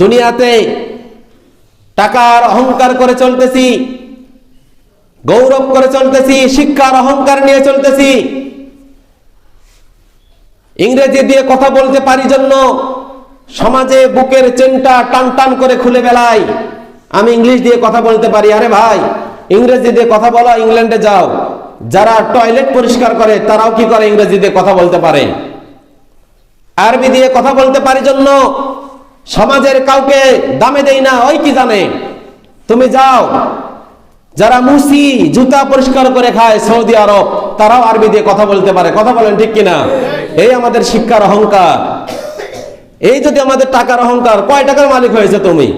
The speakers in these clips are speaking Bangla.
দুনিয়াতে টাকার অহংকার করে চলতেছি, গৌরব করে চলতেছি, শিক্ষার অহংকার নিয়ে চলতেছি। ইংরেজি দিয়ে কথা বলতে পারি জন্য সমাজে বুকের চেনটা টান টান করে খুলে বেলাই আমি ইংলিশ দিয়ে কথা বলতে পারি, আরে ভাই, ইংরেজি দিয়ে কথা বলো, ইংল্যান্ডে যাও। যারা টয়লেট পরিষ্কার করে, তারাও কি করে ইংরেজি দিয়ে কথা বলতে পারে? আরবি দিয়ে কথা বলতে পারি জন্য সমাজের কাউকে দামে দেই না, ওই কি জানে? তুমি যাও, যারা মুসি জুতা পরিষ্কার করে খায় সৌদি আরব, তারাও আরবি দিয়ে কথা বলতে পারে। কথা বলেন ঠিক কিনা? এই আমাদের শিক্ষার অহংকার। এই যদি আমাদের টাকার অহংকার, কয় টাকার মালিক হয়েছে তুমি?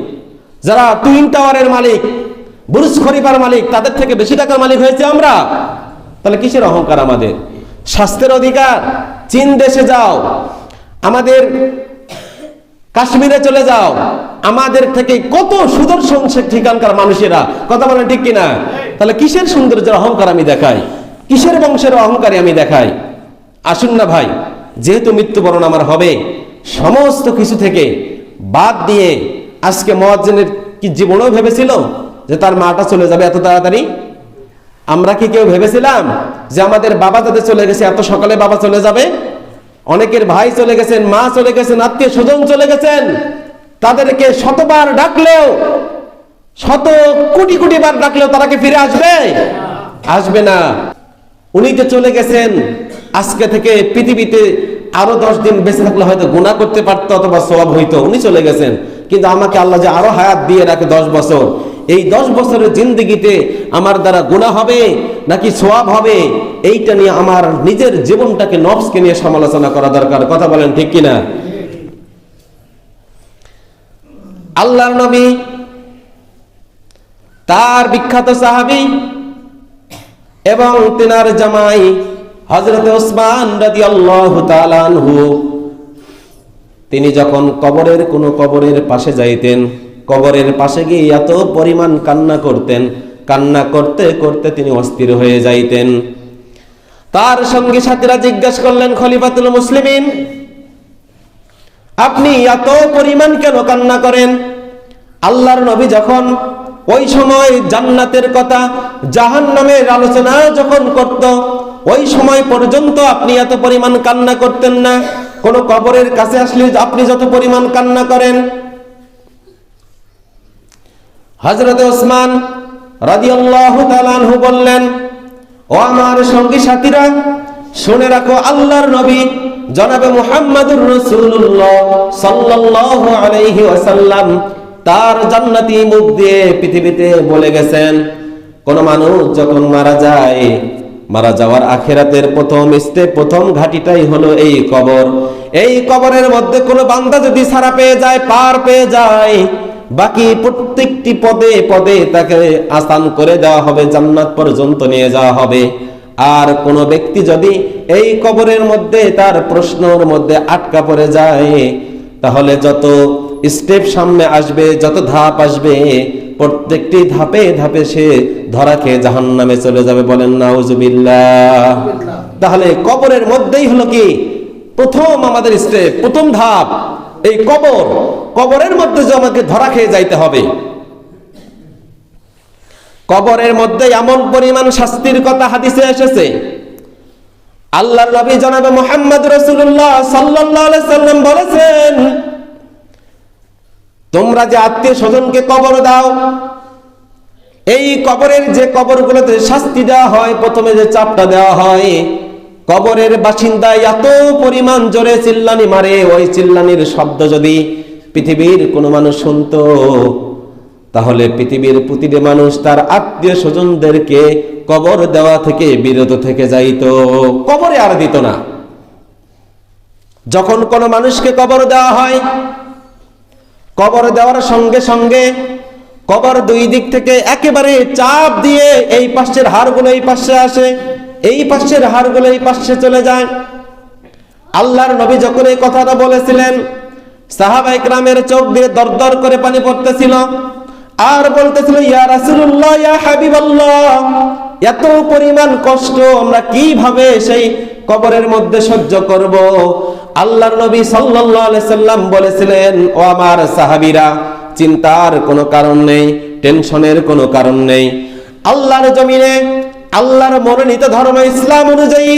যারা টুইন টাওয়ারের মালিক, বুরুজ খরিফার মালিক, তাদের থেকে বেশি টাকার মালিক হয়েছে আমরা? তাহলে কিসের অহংকার আমাদের? স্বাস্থ্যের অধিকার। চীন দেশে যাও। আমাদের কাশ্মীরে চলে যাও। আমাদের থেকে কত সুদর্শন ঠিকানকার মানুষেরা। কথা বলেন ঠিক কিনা? তাহলে কিসের সৌন্দর্যের অহংকার আমি দেখাই? কিসের বংশের অহংকারী আমি দেখাই? আসুন না ভাই, যেহেতু মৃত্যুবরণ আমার হবে, সমস্ত কিছু থেকে বাদ দিয়ে আজকে মহাজনের কি জীবনেও ভেবেছিল যে তার মাটা চলে যাবে এত তাড়াতাড়ি? আমরা কি কেউ ভেবেছিলাম যে আমাদের বাবা যাতে চলে গেছে, এত সকালে বাবা চলে যাবে? অনেকের ভাই চলে গেছেন, মা চলে গেছেন, আত্মীয় স্বজন চলে গেছেন। তাদেরকে শতবার ডাকলেও, শত কোটি কোটি বার ডাকলেও তারা কি ফিরে আসবে? আসবে না। উনি যে চলে গেছেন, আজকে থেকে পৃথিবীতে আরও দশ দিন বেঁচে থাকলে হয়তো গুণা করতে পারতো অথবা সব হইতো, উনি চলে গেছেন। কিন্তু আমাকে আল্লাহ যে আরও হায়াত দিয়ে রাখে দশ বছর এই দশ বছরের জিন্দগিতে আমার দ্বারা গুণা হবে নাকি সোয়াব হবে? এইটা নিয়ে আমার নিজের জীবনটাকে নফসকে নিয়ে সমালোচনা করা দরকার। কথা বলেন ঠিক কিনা? আল্লাহর নবী, তার বিখ্যাত সাহাবী এবং তেনার জামাই হজরত ওসমান তাআলা আনহু, তিনি যখন কবরের কোন কবরের পাশে যাইতেন কবরের পাশে গিয়ে এত পরিমাণ কান্না করতেন। কান্না করতে করতে তিনি অস্থির হয়ে যাইতেন। তার সঙ্গে সাথীরা জিজ্ঞাসা করলেন, খলিফাতুল মুসলিমিন, আপনি এত পরিমাণ কেন কান্না করেন? আল্লাহর নবী যখন ওই সময় জান্নাতের কথা জাহান নামের আলোচনা যখন করত, ওই সময় পর্যন্ত আপনি এত পরিমাণ কান্না করতেন না। কোন কবরের কাছে আসলে আপনি যত পরিমাণ কান্না করেন হজরত ওসমান আনহু বললেন, ও আমার সঙ্গী সাথীরা, শুনে রাখো আল্লাহর নবী, জনাবে মুহাম্মাদুর রাসূলুল্লাহ সাল্লাল্লাহু আলাইহি ওয়াসাল্লাম, তার জান্নাতি মুখ দিয়ে পৃথিবীতে বলে গেছেন, কোন মানুষ যখন মারা যায়, মারা যাওয়ার আখেরাতের প্রথম স্টেপ, প্রথম ঘাটিটাই হলো এই কবর। এই কবরের মধ্যে কোনো বান্দা যদি সারা পেয়ে যায়, পার পেয়ে যায় বাকি প্রত্যেকটি পদে পদে তাকে আসান করে দেওয়া হবে জান্নাত পর্যন্ত নিয়ে যাওয়া হবে। আর কোন ব্যক্তি যদি এই কবরের মধ্যে তার প্রশ্নর মধ্যে আটকা পড়ে যায় তাহলে যত স্টেপ সামনে আসবে যত ধাপ আসবে প্রত্যেকটি ধাপে ধাপে সে ধরা খেয়ে জাহান নামে চলে যাবে বলেন নাউজুবিল্লাহ। তাহলে কবরের মধ্যেই হলো কি? প্রথম আমাদের স্টেপ প্রথম ধাপ। এই কবর, কবরের মধ্যে যে আমাকে ধরা খেয়ে যাইতে হবে। কবরের মধ্যে এমন পরিমাণ শাস্তির কথা হাদিসে এসেছে। আল্লাহর নবী জনাবে মোহাম্মদ রসুল্লাহ সাল্লাহ সাল্লাম বলেছেন, তোমরা যে আত্মীয় স্বজনকে কবর দাও, এই কবরের যে কবরগুলোতে শাস্তি দেওয়া হয়, প্রথমে যে চাপটা দেওয়া হয় কবরের বাসিন্দা এত পরিমাণ জোরে চিল্লানি মারে, ওই চিল্লানির শব্দ যদি পৃথিবীর কোনো মানুষ শুনতো, তাহলে পৃথিবীর প্রতিটি মানুষ তার আত্মীয় স্বজনদেরকে কবর দেওয়া থেকে বিরত থেকে যাইত। কবরে আর দিত না। যখন কোনো মানুষকে কবর দেওয়া হয়, কবর দেওয়ার সঙ্গে সঙ্গে কবর দুই দিক থেকে একেবারে চাপ দিয়ে এই পাশের হাড়গুলো এই পাশে আসে। এই পাশের হাড়গুলো এই পাশে চলে যায়। আল্লাহর নবী যখন এই কথাটা বলেছিলেন, সাহাবা ইকরামের চোখ দিয়ে দরদর করে পানি পড়তেছিল আর বলতেছিল, ইয়া রাসূলুল্লাহ, ইয়া হাবিবাল্লাহ, এত পরিমাণ কষ্ট আমরা কীভাবে সেই কবরের মধ্যে সহ্য করব? আল্লাহর নবী সাল্লাল্লাহু আলাইহি সাল্লাম বলেছিলেন, ও আমার সাহাবীরা, চিন্তার কোনো কারণ নেই, টেনশনের কোনো কারণ নেই। আল্লাহর জমিনে আল্লাহর মনোনীত ধর্ম ইসলাম অনুযায়ী,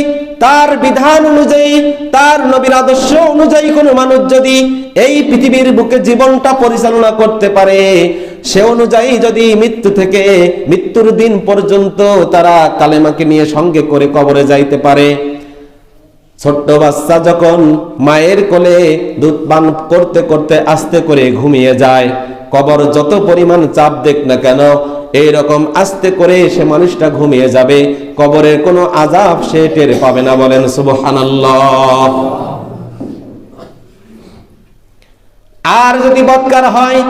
তার বিধান অনুযায়ী, তার নবীর আদর্শ অনুযায়ী কোনো মানুষ যদি এই পৃথিবীর বুকে জীবনটা পরিচালনা করতে পারে, সে অনুযায়ী যদি মৃত্যু থেকে মৃত্যুর দিন পর্যন্ত তারা কালেমাকে নিয়ে সঙ্গে করে কবরে যাইতে পারে। ছোট্ট বাচ্চা যখন মায়ের কোলে দুধ পান করতে করতে আস্তে করে ঘুমিয়ে যায় কবর যত পরিমাণ চাপ দেখ না কেন, এইরকম আস্তে করে সে মানুষটা ঘুমিয়ে যাবে, কবরের কোনো আজাব সে টের পাবে না বলেন সুবহানাল্লাহ। আর যদি বৎকার হয়,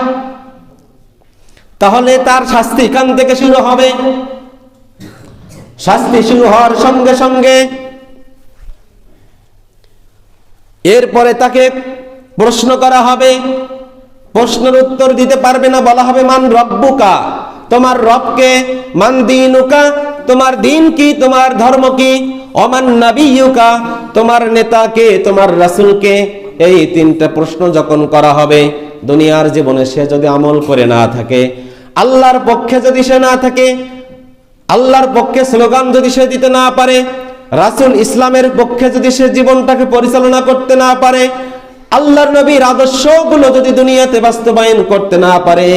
তাহলে তার শাস্তি এখান থেকে শুরু হবে। শাস্তি শুরু হওয়ার সঙ্গে সঙ্গে এরপরে তাকে প্রশ্ন করা হবে প্রশ্নের উত্তর দিতে পারবে না, বলা হবে মান রব্বুকা। তোমার রবকে মান দিনুকা, তোমার দিন কি, তোমার ধর্ম কি? অমান নাবিয়ুকা, তোমার নেতাকে, তোমার রাসূলকে এই তিনটা প্রশ্ন যখন করা হবে, দুনিয়ার জীবনে সে যদি আমল করে না থাকে, আল্লাহর পক্ষে যদি সে না থাকে, আল্লাহর পক্ষে স্লোগান যদি সে দিতে না পারে, রাসুল ইসলামের পক্ষে যদি সে জীবনটাকে পরিচালনা করতে না পারে আল্লাহর নবীর আদর্শগুলো যদি দুনিয়াতে বাস্তবায়ন করতে না পারে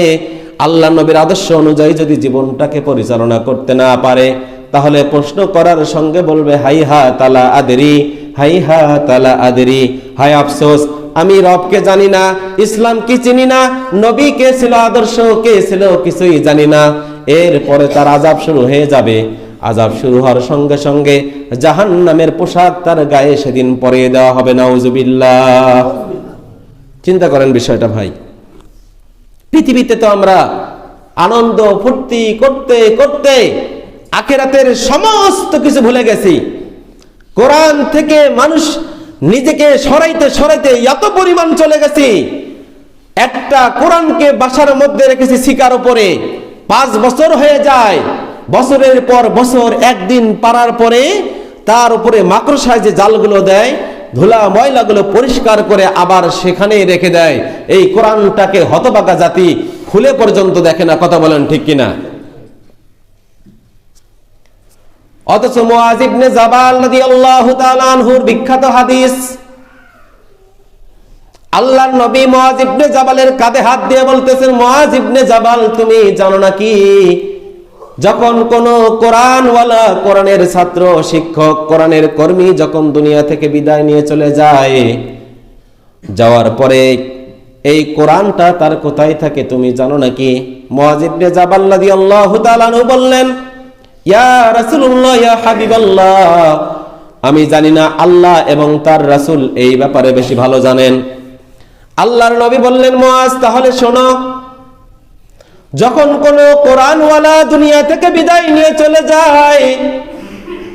আল্লাহ নবীর আদর্শ অনুযায়ী যদি জীবনটাকে পরিচালনা করতে না পারে, তাহলে প্রশ্ন করার সঙ্গে বলবে, হাই হা তালা আদেরি, হাই হা তালা আদেরি। হাই আফসোস, আমি রবকে জানি না ইসলাম কি চিনি না নবী কে ছিল আদর্শ, কে ছিল কিছুই জানি না। এরপরে তার আজাব শুরু হয়ে যাবে। আজাব শুরু হওয়ার সঙ্গে সঙ্গে জাহান নামের পোশাক তার গায়ে সেদিন পরিয়ে দেওয়া হবে, নাউজুবিল্লাহ। চিন্তা করেন বিষয়টা ভাই। পৃথিবীতে তো আমরা আনন্দ, ফুর্তি করতে করতে আখেরাতের সমস্ত কিছু ভুলে গেছি। কোরআন থেকে মানুষ নিজেকে সরাইতে সরাইতে এত পরিমাণ চলে গেছি। একটা কোরআনকে বাসার মধ্যে রেখেছি শিকার উপরে। পাঁচ বছর হয়ে যায়। বছরের পর বছর একদিন পারার পরে তার উপরে মাকড়সায় যে জালগুলো দেয় ধুলা ময়লাগুলো পরিষ্কার করে আবার সেখানেই রেখে দেয়। এই কোরআনটাকে হতবাকা জাতি খুলে পর্যন্ত দেখে না, কথা বলেন ঠিক কিনা? অথচ বিখ্যাত হাদিস নবী হাত দিয়ে বলতেছেন জাবাল, তুমি জানো না কি যখন কোন কোরআনওয়ালা কোরআনের ছাত্র, শিক্ষক, কোরআনের কর্মী যখন দুনিয়া থেকে বিদায় নিয়ে চলে যায়, যাওয়ার পরে এই কোরআনটা তার কোথায় থাকে তুমি জানো নাকি? মুআজ ইবনে জাবাল রাদিয়াল্লাহু তাআলা আনহু বললেন, ইয়া রাসূলুল্লাহ, ইয়া হাবিবাল্লাহ, আমি জানি না আল্লাহ এবং তার রাসূল এই ব্যাপারে বেশি ভালো জানেন। আল্লাহর নবী বললেন, মুআজ, তাহলে শোনো যখন কোন কোরআনওয়ালা দুনিয়া থেকে বিদায় নিয়ে চলে যায়,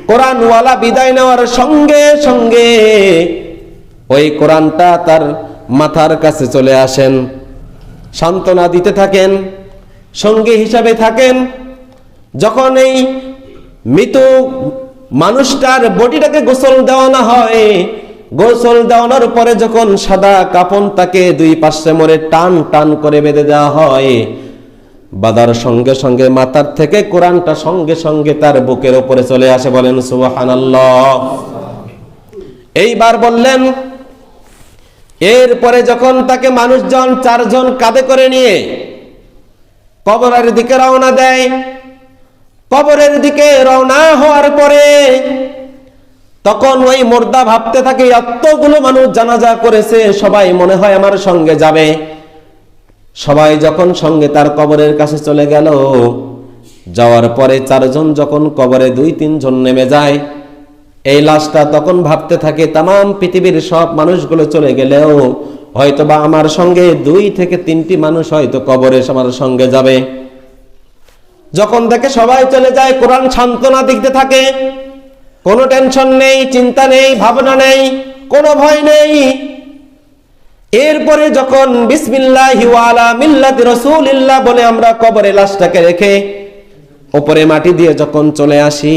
কোরআনওয়ালা বিদায় নেওয়ার সঙ্গে সঙ্গে ওই কোরআনটা তার মাথার কাছে চলে আসেন, সান্ত্বনা দিতে থাকেন, সঙ্গী হিসাবে থাকেন। যখন এই মৃত মানুষটার বডিটাকে গোসল দেওয়ানো হয়, গোসল দেওয়ানোর পরে যখন সাদা কাপন তাকে দুই পাশে মরে টান টান করে বেঁধে দেওয়া হয় বাদার সঙ্গে সঙ্গে মাথার থেকে কোরআনটা সঙ্গে সঙ্গে তার বুকের ওপরে চলে আসে বলেন, সুবহানাল্লাহ। এইবার বললেন, এরপরে যখন তাকে মানুষজন চারজন কাঁধে করে নিয়ে কবরের দিকে রওনা দেয়, কবরের দিকে রওনা হওয়ার পরে তখন ওই মোর্দা ভাবতে থাকে, এতগুলো মানুষ জানাজা করেছে, সবাই মনে হয় আমার সঙ্গে যাবে। সবাই যখন সঙ্গে তার কবরের কাছে চলে গেল, যাওয়ার পরে চারজন যখন কবরে দুই, তিনজন নেমে যায়, এই লাশটা তখন ভাবতে থাকে তাম পৃথিবীর সব মানুষগুলো চলে গেলেও হয়তোবা আমার সঙ্গে দুই থেকে তিনটি মানুষ হয়তো কবরে আমার সঙ্গে যাবে। যখন দেখে সবাই চলে যায়, কোরআন সান্ত্বনা দিতে থাকে, কোনো টেনশন নেই, চিন্তা নেই, ভাবনা নেই, কোনো ভয় নেই। এরপরে যখন বিসমিল্লাহি বলে আমরা কবরে লাশটাকে রেখে ওপরে মাটি দিয়ে যখন চলে আসি,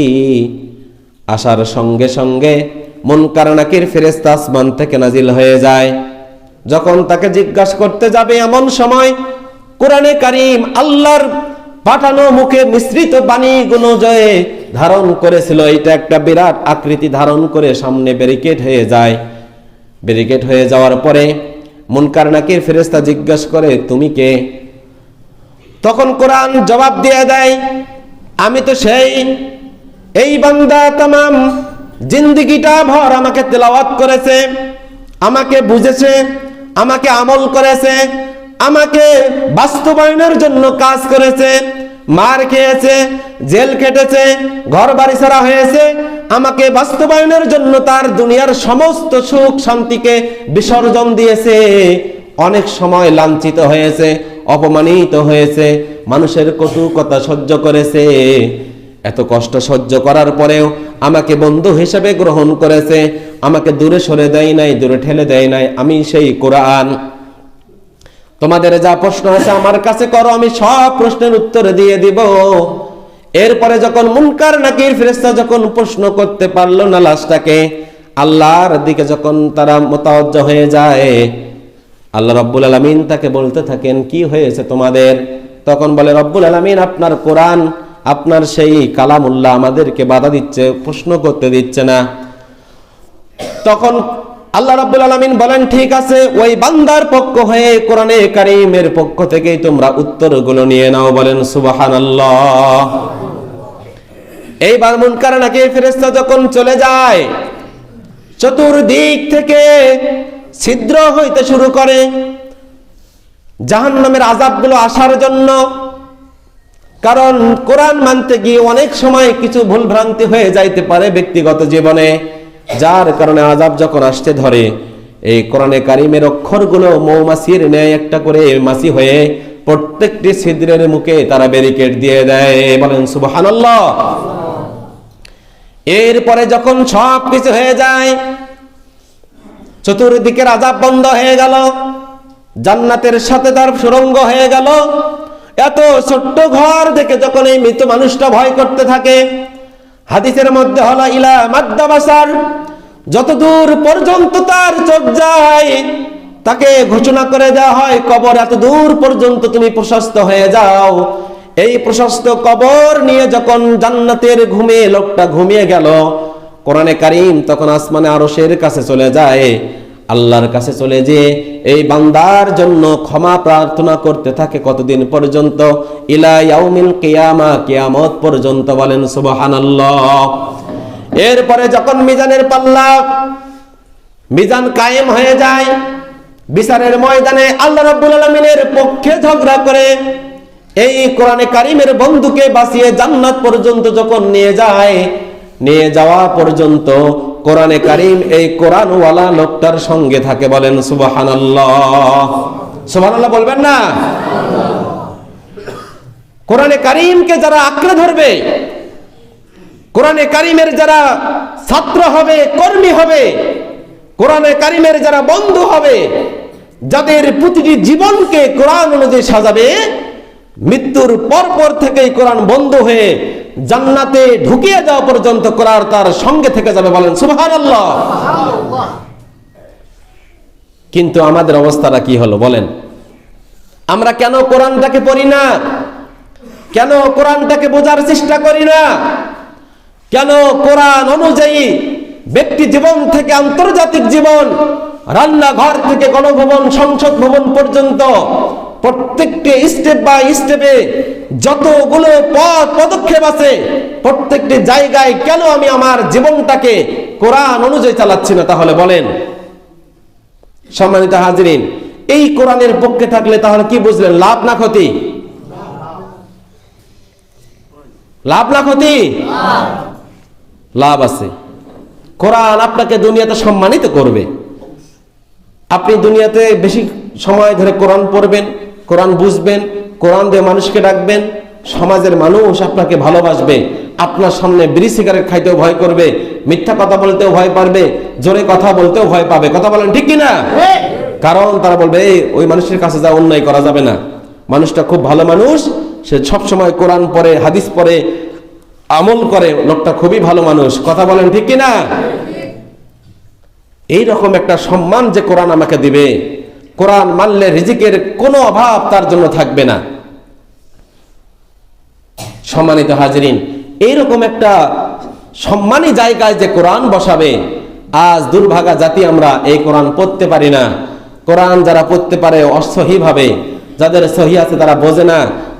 আসার সঙ্গে সঙ্গে মন নাকির ফেরেস্তা আসমান থেকে নাজিল হয়ে যায়। যখন তাকে জিজ্ঞাসা করতে যাবে এমন সময়, কোরআনে কারিম আল্লাহর পাঠানো মুখে মিশ্রিত বাণীগুলো জয়ে ধারণ করেছিল, এটা একটা বিরাট আকৃতি ধারণ করে সামনে ব্যারিকেড হয়ে যায়। ব্যারিকেড হয়ে যাওয়ার পরে মুনকার নাকির ফেরেস্তা জিজ্ঞাসা করে, তুমি কে? তখন কোরআন জবাব দিয়ে দেয়, আমি তো সেই। এই বান্দা তামাম জিন্দিগিটা ভর আমাকে তেলাওয়াত করেছে, আমাকে বুঝেছে, আমাকে আমল করেছে, আমাকে বাস্তবায়নের জন্য কাজ করেছে, মার খেয়েছে, জেল খেটেছে ঘর বাড়ি ছাড়া হয়েছে আমাকে বাস্তবায়নের জন্য তার দুনিয়ার সমস্ত সুখ শান্তিকে বিসর্জন দিয়েছে। অনেক সময় লাঞ্ছিত হয়েছে, অপমানিত হয়েছে, মানুষের কটু কথা সহ্য করেছে। এত কষ্ট সহ্য করার পরেও আমাকে বন্ধু হিসেবে গ্রহণ করেছে। আমাকে দূরে সরে দেয় নাই, দূরে ঠেলে দেয় নাই আমি সেই কোরআন। তোমাদের যা প্রশ্ন আছে আমার কাছে করো, আমি সব প্রশ্নের উত্তর দিয়ে দিব। এরপরে যখন মুনকার নাকির ফেরেস্তা যখন প্রশ্ন করতে পারল না লাশটাকে, আল্লাহর দিকে যখন তারা মোতাবজ্জ হয়ে যায়, আল্লাহ রব্বুল আলমিন তাকে বলতে থাকেন, কি হয়েছে তোমাদের? তখন বলে, রব্বুল আলমিন আপনার কোরআন, আপনার সেই কালামুল্লাহ আমাদেরকে বাধা দিচ্ছে, প্রশ্ন করতে দিচ্ছে না। তখন আল্লাহ রাব্বুল আলামিন বলেন, ঠিক আছে, ওই বান্দার পক্ষ হয়ে কোরআনে কারীমের পক্ষ থেকে তোমরা উত্তরগুলো নিয়ে নাও। বলেন, সুবহানাল্লাহ। এইবার মুনকার নাকি ফেরেশতা যখন চলে যায়, চতুর্দিক থেকে ছিদ্র হইতে শুরু করে, জাহান্নামের আযাবগুলো আসার জন্য, কারণ কোরআন মানতে গিয়ে অনেক সময় কিছু ভুল ভ্রান্তি হয়ে যাইতে পারে ব্যক্তিগত জীবনে। যার কারণে আজাব যখন আসতে ধরে, এই কোরআনে কারিমের অক্ষরগুলো মৌমাছির ন্যায় একটা করে মাছি হয়ে প্রত্যেকটি ছিদ্রের মুখে তারা ব্যারিকেড দিয়ে দেয়। বলেন, সুবহানাল্লাহ। এরপরে যখন সব কিছু হয়ে যায়, চতুর্দিকের আজাব বন্ধ হয়ে গেল, জান্নাতের সাথে তার সুরঙ্গ হয়ে গেল। এত ছোট্ট ঘর দেখে যখন এই মৃত মানুষটা ভয় করতে থাকে হাদিসের মধ্যে হলো, ইলা মাদ্দাবাসার যত দূর পর্যন্ত তার চোখ যায়, তাকে ঘোষণা করে দেওয়া হয়, কবর এত দূর পর্যন্ত তুমি প্রশস্ত হয়ে যাও। এই প্রশস্ত কবর নিয়ে যখন জান্নাতের ঘুমে লোকটা ঘুমিয়ে গেল, কোরআনে কারিম তখন আসমানে আরশের কাছে চলে যায়। আল্লাহর কাছে চলে যে এই বান্দার জন্য ক্ষমা প্রার্থনা করতে থাকে কতদিন পর্যন্ত? ইলা ইয়াউমিল কিয়ামা, কিয়ামত পর্যন্ত বলেন সুবহানাল্লাহ। এরপরে যখন মিজানের পাল্লা, মিজান কায়েম হয়ে যায়, বিচারের ময়দানে আল্লাহ রাব্বুল আলামিনের পক্ষে ঝগড়া করে, এই কোরআনে কারিমের বন্ধুকে বাঁচিয়ে জান্নাত পর্যন্ত যখন নিয়ে যায়, নিয়ে যাওয়া পর্যন্ত কোরআনে কারিম এই কোরআনওয়ালা লোকটার সঙ্গে থাকে বলেন, সুবহানাল্লাহ। সুবহানাল্লাহ বলবেন না? কোরআনে কারিমকে যারা আঁকড়ে ধরবে, কোরআনে কারিমের যারা ছাত্র হবে, কর্মী হবে, কোরআনে কারিমের যারা বন্ধু হবে, যাদের প্রতিটি জীবনকে কোরআন অনুযায়ী সাজাবে মৃত্যুর পর পর থেকেই কোরআন বন্ধ হয়ে জান্নাতে ঢুকিয়ে যাওয়া পর্যন্ত কোরআন তার সঙ্গে থেকে যাবে বলেন, সুবহানাল্লাহ। কিন্তু আমাদের অবস্থাটা কি হলো বলেন? আমরা কেন কোরআনটাকে পড়ি না? কেন কোরআনটাকে বোঝার চেষ্টা করি না? কেন কোরআন অনুযায়ী ব্যক্তি জীবন থেকে আন্তর্জাতিক জীবন, রান্নাঘর থেকে গণভবন, সংসদ ভবন পর্যন্ত প্রত্যেকটি স্টেপ বাই স্টেপে যতগুলো পথ, পদক্ষেপ আছে, প্রত্যেকটি জায়গায় কেন আমি আমার জীবনটাকে কোরআন অনুযায়ী চালাচ্ছি না তাহলে বলেন। সম্মানিত হাজিরিন, এই কোরআনের পক্ষে থাকলে তাহলে কি বুঝলেন? লাভ না ক্ষতি? লাভ না ক্ষতি? লাভ আছে। কোরআন আপনাকে দুনিয়াতে সম্মানিত করবে। আপনি দুনিয়াতে বেশি সময় ধরে কোরআন পড়বেন কোরআন বুঝবেন, কোরআন দিয়ে মানুষকে ডাকবেন, সমাজের মানুষ আপনাকে ভালোবাসবে, আপনার সামনে বিড়ি সিগারেট খাইতেও ভয় করবে, মিথ্যা কথা বলতেও ভয় পারবে, জোরে কথা বলতেও ভয় পাবে। কথা বলেন ঠিক কিনা? কারণ তারা বলবে, এই, ওই মানুষের কাছে যা অন্যায় করা যাবে না। মানুষটা খুব ভালো মানুষ, সে সব সময় কোরআন পড়ে, হাদিস পড়ে, আমল করে, লোকটা খুবই ভালো মানুষ। কথা বলেন ঠিক কিনা? এই রকম একটা সম্মান যে কোরআন আমাকে দিবে। কোরআন মানলে রিজিকের কোনো অভাব তার জন্য থাকবে না। সম্মানিত হাজরিন, এইরকম একটা সম্মানী জায়গায় যে কোরআন বসাবে, আজ দুর্ভাগা জাতি আমরা এই কোরআন পড়তে পারি না। কোরআন যারা পড়তে পারে অসহি ভাবে যাদের সহি আছে তারা বোঝে না,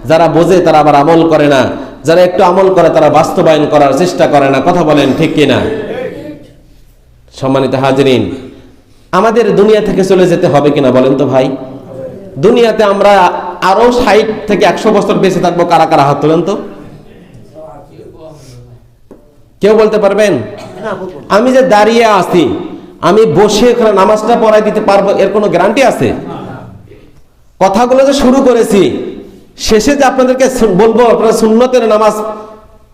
যারা বোঝে তারা আবার আমল করে না, যারা একটু আমল করে তারা বাস্তবায়ন করার চেষ্টা করে না। কথা বলেন ঠিক কিনা? সম্মানিত হাজরিন আমাদের দুনিয়া থেকে চলে যেতে হবে কিনা বলেন তো ভাই? দুনিয়াতে আমরা আরও ষাট থেকে একশো বছর বেঁচে থাকব কারা কারা হাত তোলেন তো? কেউ বলতে পারবেন? আমি যে দাঁড়িয়ে আছি, আমি বসে এখানে নামাজটা পড়াই দিতে পারব, এর কোনো গ্যারান্টি আছে? কথাগুলো যে শুরু করেছি, শেষে যে আপনাদেরকে বলব, আপনারা সুন্নতের নামাজ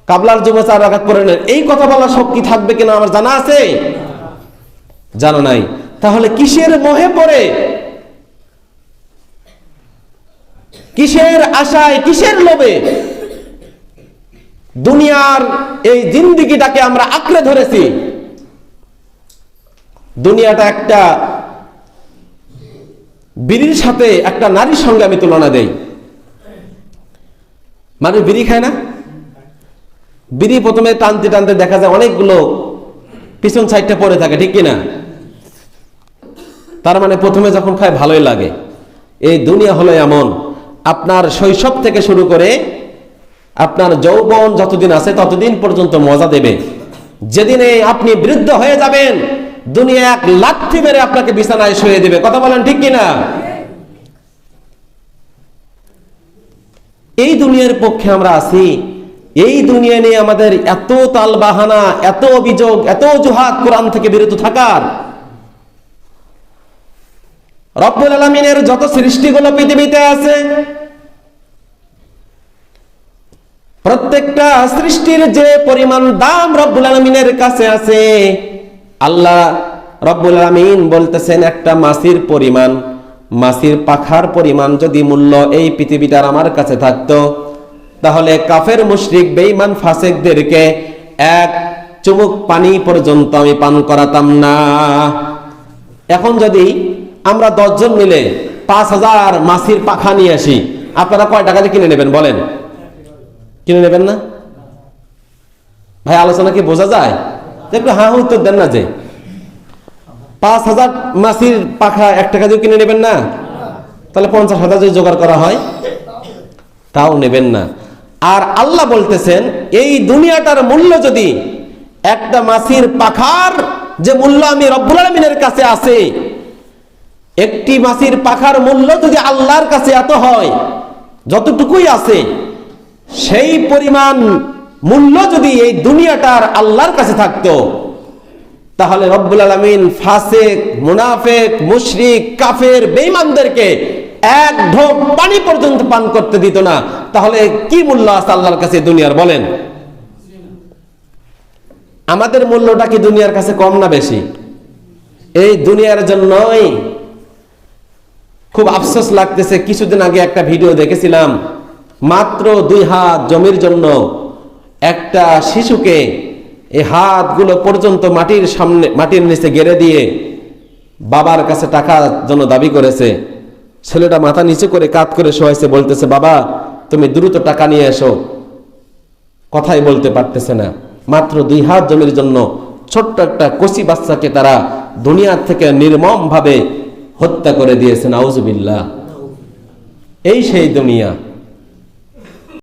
কাবলার জুমে চার রাখাত পড়ে নেন। এই কথা বলার শক্তি থাকবে কিনা আমার জানা আছে? জানা নাই। তাহলে কিসের মোহে পড়ে? কিসের আশায়, কিসের লোভে? দুনিয়ার এই জিন্দিগিটাকে আমরা আঁকড়ে ধরেছি। দুনিয়াটা একটা বিড়ির সাথে একটা নারীর সঙ্গে আমি তুলনা দেই। মানুষ বিড়ি খায় না? বিড়ি প্রথমে টানতে টানতে দেখা যায় অনেকগুলো পিছন সাইডটা পড়ে থাকে, ঠিক কিনা? তার মানে প্রথমে যখন খায় ভালোই লাগে। এই দুনিয়া হলো এমন, আপনার শৈশব থেকে শুরু করে আপনার যৌবন যতদিন আছে ততদিন পর্যন্ত মজা দেবে। যেদিনে আপনি বৃদ্ধ হয়ে যাবেন, দুনিয়া এক লাথি মেরে আপনাকে বিছানায় শুয়ে দেবে। কথা বলেন ঠিক কিনা? এই দুনিয়ার পক্ষে আমরা আছি। এই দুনিয়া নিয়ে আমাদের এত তাল বাহানা এত অভিযোগ, এত অজুহাত কোরআন থেকে বিরত থাকার। রব্বুল আলমিনের যত সৃষ্টিগুলো পৃথিবীতে আছে, প্রত্যেকটা সৃষ্টির যে পরিমাণ দাম রব্বুল আলমিনের কাছে আছে, আল্লাহ রব্বুল আলমিন বলতেছেন একটা মাসির পরিমাণ, মাসির পাখার পরিমাণ যদি মূল্য এই পৃথিবীটার আমার কাছে থাকতো, তাহলে কাফের মুশরিক বেঈমান ফাসেকদেরকে এক চুমুক পানি পর্যন্ত আমি পান করাতাম না। এখন যদি আমরা দশজন মিলে পাঁচ হাজার মাসির পাখা নিয়ে আসি। আপনারা কয় টাকা দিয়ে কিনে নেবেন বলেন? কিনে নেবেন না? ভাই, আলোচনা কি বোঝা যায়? একটু হ্যাঁ উত্তর দেন না যে। পাঁচ হাজার মাসির পাখা এক টাকা দিয়ে কিনে নেবেন না? তাহলে পঞ্চাশ হাজার যদি জোগাড় করা হয়, তাও নেবেন না। আর আল্লাহ বলতেছেন, এই দুনিয়াটার মূল্য যদি একটা মাসির পাখার যে মূল্য আমি রব্বুল আলমিনের কাছে আছে একটি মাসির পাখার মূল্য যদি আল্লাহর কাছে এত হয়, যতটুকুই আছে, সেই পরিমাণ মূল্য যদি এই দুনিয়াটার আল্লাহর কাছে থাকতো, তাহলে রব্বুল আলমিন ফাসেক, মুনাফেক, মুশরিক, কাফের, বেঈমানদেরকে এক ঢোক পানি পর্যন্ত পান করতে দিত না। তাহলে কি মূল্য আছে আল্লাহর কাছে দুনিয়ার, বলেন? আমাদের মূল্যটা কি দুনিয়ার কাছে কম না বেশি? এই দুনিয়ার জন্যই খুব আফসোস লাগতেছে, কিছুদিন আগে একটা ভিডিও দেখেছিলাম। মাত্র দুই হাত জমির জন্য একটা শিশুকে এই হাতগুলো পর্যন্ত মাটির সামনে, মাটির নিচে গেড়ে দিয়ে বাবার কাছে টাকার জন্য দাবি করেছে। ছেলেটা মাথা নিচে করে কাত করে শোয়াইছে, বলতেছে, বাবা, তুমি দ্রুত টাকা নিয়ে এসো। কথাই বলতে পারতেছে না। মাত্র দুই হাত জমির জন্য ছোট্ট একটা কচি বাচ্চাকে তারা দুনিয়ার থেকে নির্মম ভাবে হত্যা করে দিয়েছেন আউজুবিল্লাহ এই সেই দুনিয়া।